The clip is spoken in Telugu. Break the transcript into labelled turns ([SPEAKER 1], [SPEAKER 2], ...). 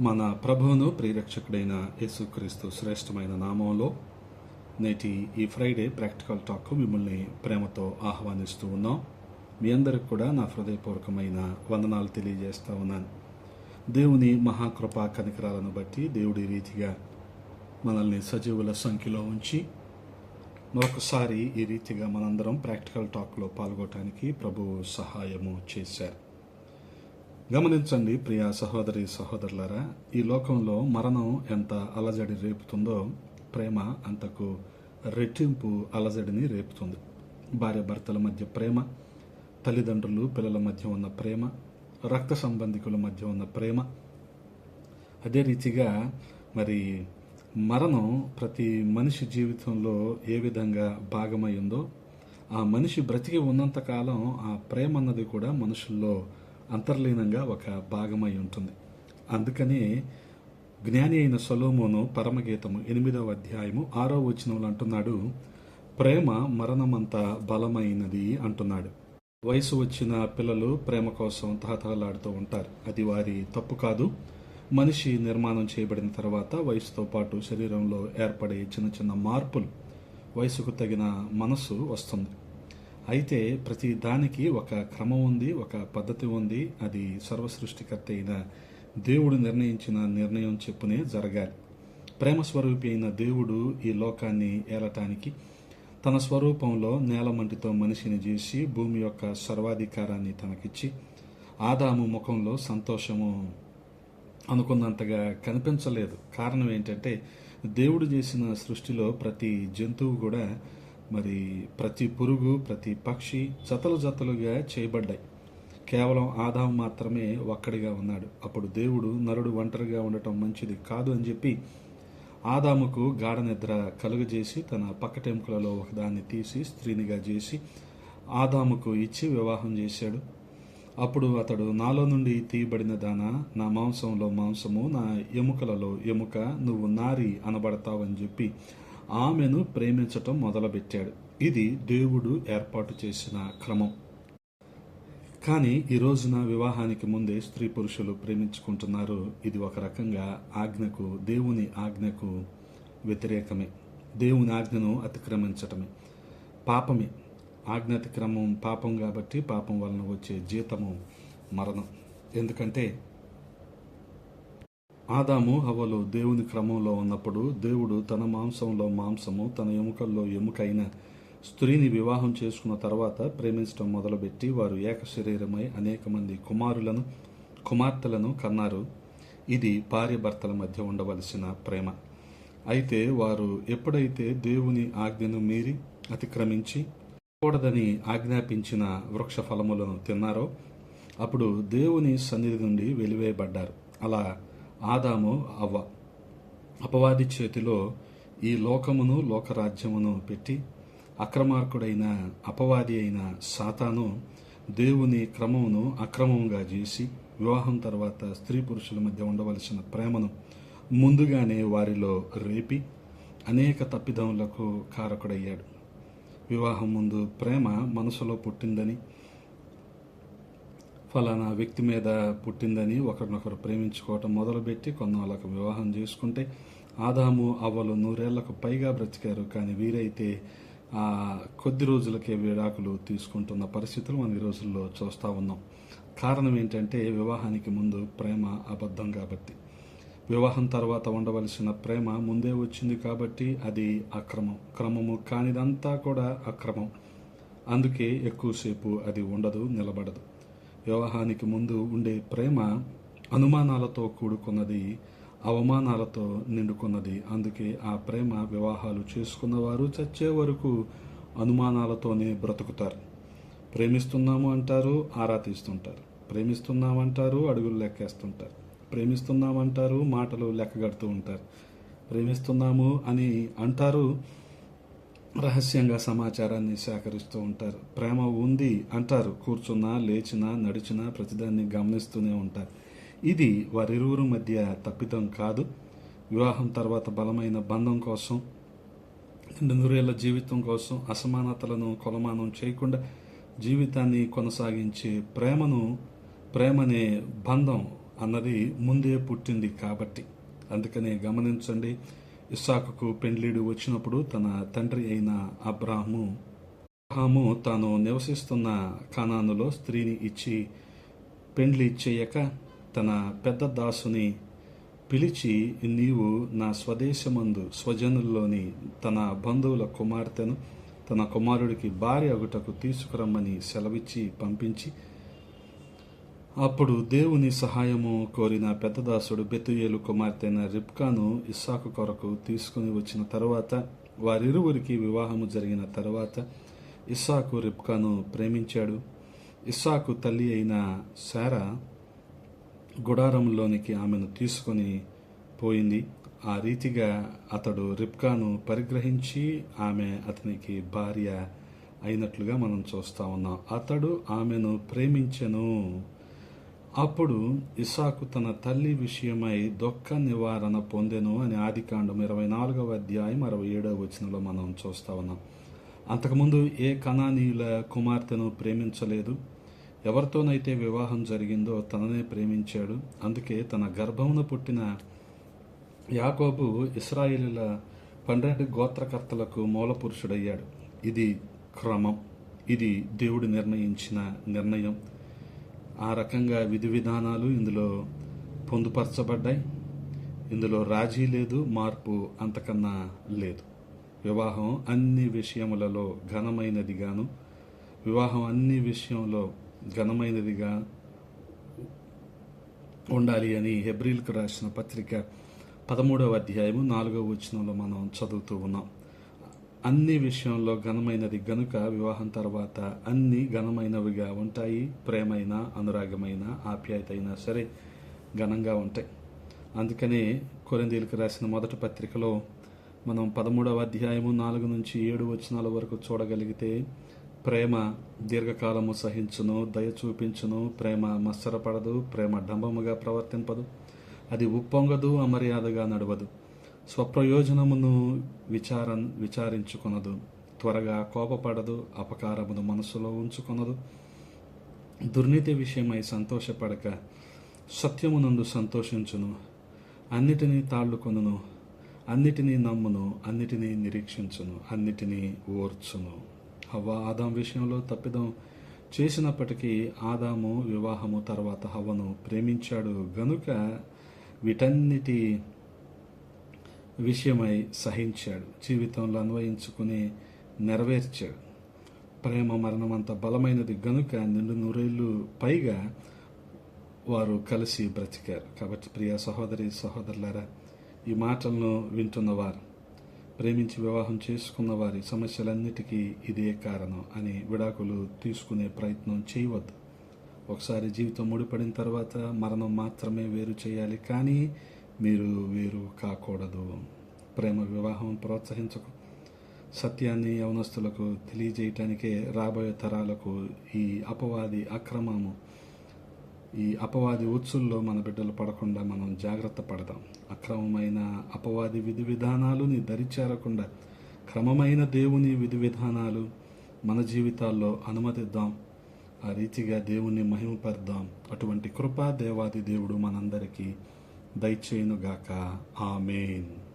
[SPEAKER 1] మన ప్రభువును ప్రియరక్షకుడైన యేసుక్రీస్తు శ్రేష్టమైన నామంలో నేటి ఈ ఫ్రైడే ప్రాక్టికల్ టాక్ మిమ్మల్ని ప్రేమతో ఆహ్వానిస్తూ ఉన్నాం. మీ అందరికి కూడా నా హృదయపూర్వకమైన వందనాలు తెలియజేస్తూ ఉన్నాను. దేవుని మహాకృపా కనికరాలను బట్టి దేవుడి రీతిగా మనల్ని సజీవుల సంఖ్యలో ఉంచి మరొకసారి ఈ రీతిగా మనందరం ప్రాక్టికల్ టాక్లో పాల్గొనడానికి ప్రభువు సహాయము చేశారు. గమనించండి ప్రియ సహోదరి సహోదరులారా ఈ లోకంలో మరణం ఎంత అలజడి రేపుతుందో ప్రేమ అంతకు రెట్టింపు అలజడిని రేపుతుంది. భార్య భర్తల మధ్య ప్రేమ తల్లిదండ్రులు పిల్లల మధ్య ఉన్న ప్రేమ రక్త సంబంధికుల మధ్య ఉన్న ప్రేమ. అదే రీతిగా మరి మరణం ప్రతి మనిషి జీవితంలో ఏ విధంగా భాగమై ఉందో ఆ మనిషి బ్రతికి ఉన్నంతకాలం ఆ ప్రేమ అన్నది కూడా మనుషుల్లో అంతర్లీనంగా ఒక భాగమై ఉంటుంది. అందుకనే జ్ఞాని అయిన సొలోమోను పరమగీతము ఎనిమిదవ అధ్యాయము ఆరో వచనంలో అంటున్నాడు ప్రేమ మరణమంత బలమైనది అంటున్నాడు. వయసు వచ్చిన పిల్లలు ప్రేమ కోసం తహతహలాడుతూ ఉంటారు. అది వారి తప్పు కాదు. మనిషి నిర్మాణం చేయబడిన తర్వాత వయసుతో పాటు శరీరంలో ఏర్పడే చిన్న చిన్న మార్పులు వయసుకు తగిన మనస్సు వస్తుంది. అయితే ప్రతి దానికి ఒక క్రమం ఉంది ఒక పద్ధతి ఉంది. అది సర్వసృష్టికర్త అయిన దేవుడు నిర్ణయించిన నిర్ణయం చెప్పునే జరగాలి. ప్రేమ స్వరూపి అయిన దేవుడు ఈ లోకాన్ని ఏలటానికి తన స్వరూపంలో నేలమంటితో మనిషిని చేసి భూమి యొక్క సర్వాధికారాన్ని తనకిచ్చి ఆదాము ముఖంలో సంతోషము అనుకున్నంతగా కనిపించలేదు. కారణం ఏంటంటే దేవుడు చేసిన సృష్టిలో ప్రతి జంతువు కూడా మరి ప్రతి పురుగు ప్రతి పక్షి జతలు జతలుగా చేయబడ్డాయి. కేవలం ఆదాం మాత్రమే ఒక్కడిగా ఉన్నాడు. అప్పుడు దేవుడు నరుడు ఒంటరిగా ఉండటం మంచిది కాదు అని చెప్పి ఆదాముకు గాఢ నిద్ర కలుగజేసి తన పక్కటెముకలలో ఒకదాన్ని తీసి స్త్రీనిగా చేసి ఆదాముకు ఇచ్చి వివాహం చేశాడు. అప్పుడు అతడు నాలో నుండి తీయబడిన దాన నా మాంసంలో మాంసము నా ఎముకలలో ఎముక నువ్వు నారి అనబడతావని చెప్పి ఆమెను ప్రేమించటం మొదలుపెట్టాడు. ఇది దేవుడు ఏర్పాటు చేసిన క్రమం. కానీ ఈ రోజున వివాహానికి ముందే స్త్రీ పురుషులు ప్రేమించుకుంటున్నారు. ఇది ఒక రకంగా ఆజ్ఞకు దేవుని ఆజ్ఞకు వ్యతిరేకమే. దేవుని ఆజ్ఞను అతిక్రమించటమే. పాపమే. ఆజ్ఞ అతిక్రమం పాపం కాబట్టి పాపం వలన వచ్చే జీతము మరణం. ఎందుకంటే ఆదాము హవలు దేవుని క్రమంలో ఉన్నప్పుడు దేవుడు తన మాంసంలో మాంసము తన ఎముకల్లో ఎముకైన స్త్రీని వివాహం చేసుకున్న తర్వాత ప్రేమించడం మొదలుపెట్టి వారు ఏక శరీరమై అనేక మంది కుమారులను కుమార్తెలను కన్నారు. ఇది భార్య భర్తల మధ్య ఉండవలసిన ప్రేమ. అయితే వారు ఎప్పుడైతే దేవుని ఆజ్ఞను మీరి అతిక్రమించి కూడదని ఆజ్ఞాపించిన వృక్ష ఫలములను తిన్నారో అప్పుడు దేవుని సన్నిధి నుండి వెలివేయబడ్డారు. అలా ఆదాము అవ్వ. అపవాది చేతిలో ఈ లోకమును లోకరాజ్యమును పెట్టి అక్రమార్కుడైన అపవాది అయిన సాతాను దేవుని క్రమమును అక్రమంగా చేసి వివాహం తర్వాత స్త్రీ పురుషుల మధ్య ఉండవలసిన ప్రేమను ముందుగానే వారిలో రేపి అనేక తప్పిదములకు కారకుడయ్యాడు. వివాహం ముందు ప్రేమ మనసులో పుట్టిందని ఫలానా వ్యక్తి మీద పుట్టిందని ఒకరినొకరు ప్రేమించుకోవటం మొదలుపెట్టి కొన్నాళ్ళకు వివాహం చేసుకుంటే ఆదాము అవ్వలు నూరేళ్ళకు పైగా బ్రతికారు. కానీ వీరైతే ఆ కొద్ది రోజులకే విడాకులు తీసుకుంటున్న పరిస్థితులు మనం ఈ రోజుల్లో చూస్తూ ఉన్నాం. కారణం ఏంటంటే వివాహానికి ముందు ప్రేమ అబద్ధం కాబట్టి. వివాహం తర్వాత ఉండవలసిన ప్రేమ ముందే వచ్చింది కాబట్టి అది అక్రమం. క్రమము కానిదంతా కూడా అక్రమం. అందుకే ఎక్కువసేపు అది ఉండదు నిలబడదు. వివాహానికి ముందు ఉండే ప్రేమ అనుమానాలతో కూడుకున్నది అవమానాలతో నిండుకున్నది. అందుకే ఆ ప్రేమ వివాహాలు చేసుకున్నవారు చచ్చే వరకు అనుమానాలతోనే బ్రతుకుతారు. ప్రేమిస్తున్నాము అంటారు ఆరా తీస్తుంటారు ప్రేమిస్తున్నామంటారు అడుగులు లెక్కేస్తుంటారు. ప్రేమిస్తున్నామంటారు మాటలు లెక్కగడుతూ ఉంటారు. ప్రేమిస్తున్నాము అని అంటారు రహస్యంగా సమాచారాన్ని సేకరిస్తూ ఉంటారు. ప్రేమ ఉంది అంటారు. కూర్చున్నా లేచినా నడిచినా ప్రతిదాన్ని గమనిస్తూనే ఉంటారు. ఇది వారిరువురు మధ్య తప్పిదం కాదు. వివాహం తర్వాత బలమైన బంధం కోసం రెండు నూరేళ్ళ జీవితం కోసం అసమానతలను కొలమానం చేయకుండా జీవితాన్ని కొనసాగించే ప్రేమను ప్రేమనే బంధం అన్నది ముందే పుట్టింది కాబట్టి. అందుకనే గమనించండి. ఇస్సాకుకు పెండ్లీడు వచ్చినప్పుడు తన తండ్రి అయిన అబ్రాహము అబ్రాహాము తాను నివసిస్తున్న కానానులో స్త్రీని ఇచ్చి పెండ్లి చేయక తన పెద్ద దాసుని పిలిచి నీవు నా స్వదేశమందు స్వజనుల్లోని తన బంధువుల కుమార్తెను తన కుమారుడికి భార్య అగుటకు తీసుకురమ్మని సెలవిచ్చి పంపించి అప్పుడు దేవుని సహాయము కోరిన పెద్దదాసుడు బెతుయేలు కుమార్తెన రిబ్కాను ఇస్సాకు కొరకు తీసుకుని వచ్చిన తరువాత వారిరువురికి వివాహము జరిగిన తరువాత ఇస్సాకు రిబ్కాను ప్రేమించాడు. ఇస్సాకు తల్లి అయిన శారా గుడారంలోనికి ఆమెను తీసుకొని పోయింది. ఆ రీతిగా అతడు రిబ్కాను పరిగ్రహించి ఆమె అతనికి భార్య అయినట్లుగా మనం చూస్తా ఉన్నాం. అతడు ఆమెను ప్రేమించెను. అప్పుడు ఇసాకు తన తల్లి విషయమై దొక్క నివారణ పొందెను అని ఆదికాండం ఇరవై నాలుగవ అధ్యాయం అరవై ఏడవ వచనంలో మనం చూస్తా ఉన్నాం. అంతకుముందు ఏ కణానీయుల కుమార్తెను ప్రేమించలేదు? ఎవరితోనైతే వివాహం జరిగిందో తననే ప్రేమించాడు. అందుకే తన గర్భమున పుట్టిన యాకోబు ఇస్రాయిలీల పన్నెండు గోత్రకర్తలకు మూల పురుషుడయ్యాడు ఇది క్రమం. ఇది దేవుడు నిర్ణయించిన నిర్ణయం. ఆ రకంగా విధి విధానాలు ఇందులో పొందుపరచబడ్డాయి. ఇందులో రాజీ లేదు మార్పు అంతకన్నా లేదు. వివాహం అన్ని విషయములలో ఘనమైనదిగాను వివాహం అన్ని విషయంలో ఘనమైనదిగా ఉండాలి అని హెబ్రిల్కు రాసిన పత్రిక పదమూడవ అధ్యాయము నాలుగవ వచనంలో మనం చదువుతూ ఉన్నాం. అన్ని విషయంలో ఘనమైనది గనుక వివాహం తర్వాత అన్ని ఘనమైనవిగా ఉంటాయి ప్రేమైన అనురాగమైన ఆప్యాయత అయినా సరే ఘనంగా ఉంటాయి. అందుకనే కొరిందీలకు రాసిన మొదటి పత్రికలో మనం పదమూడవ అధ్యాయము నాలుగు నుంచి ఏడు వచనాల వరకు చూడగలిగితే ప్రేమ దీర్ఘకాలము సహించును దయ చూపించును ప్రేమ మత్సరపడదు ప్రేమ డంబముగా ప్రవర్తింపదు అది ఉప్పొంగదు అమర్యాదగా నడవదు. స్వప్రయోజనమును విచార విచారించుకొనదు. త్వరగా కోపపడదు అపకారమును మనసులో ఉంచుకొనదు. దుర్నీతి విషయమై సంతోషపడక సత్యమునందు సంతోషించును. అన్నిటినీ తాళ్ళుకొనును అన్నిటినీ నమ్మును. అన్నిటినీ నిరీక్షించును. అన్నిటినీ ఓర్చును. హవ్వ ఆదాం విషయంలో తప్పిదం చేసినప్పటికీ ఆదాము వివాహము తర్వాత హవ్వను ప్రేమించాడు. గనుక వీటన్నిటి విషయమై సహించాడు. జీవితంలో అన్వయించుకుని నెరవేర్చాడు. ప్రేమ మరణం అంత బలమైనది గనుక నిండు నూరేళ్ళు పైగా వారు కలిసి బ్రతికారు. కాబట్టి ప్రియ సహోదరి సహోదరులారా ఈ మాటలను వింటున్నవారు ప్రేమించి వివాహం చేసుకున్న వారి సమస్యలన్నిటికీ ఇదే కారణం అని విడాకులు తీసుకునే ప్రయత్నం చేయవద్దు. ఒకసారి జీవితం ముడిపడిన తర్వాత మరణం మాత్రమే వేరు చేయాలి. కానీ మీరు వేరు కాకూడదు. ప్రేమ వివాహం ప్రోత్సహించకు. సత్యాన్ని యవనస్తులకు తెలియజేయటానికే రాబోయే తరాలకు ఈ అపవాది అక్రమము ఈ అపవాది ఉత్సుల్లో మన బిడ్డలు పడకుండా మనం జాగ్రత్త పడదాం. అక్రమమైన అపవాది విధి విధానాలు నీ దరిచేరకుండా క్రమమైన దేవుని విధి విధానాలు మన జీవితాల్లో అనుమతిద్దాం. ఆ రీతిగా దేవుణ్ణి మహిమపరుద్దాం అటువంటి కృపా దేవాది దేవుడు మనందరికీ దయచేయునుగాక. ఆమెన్.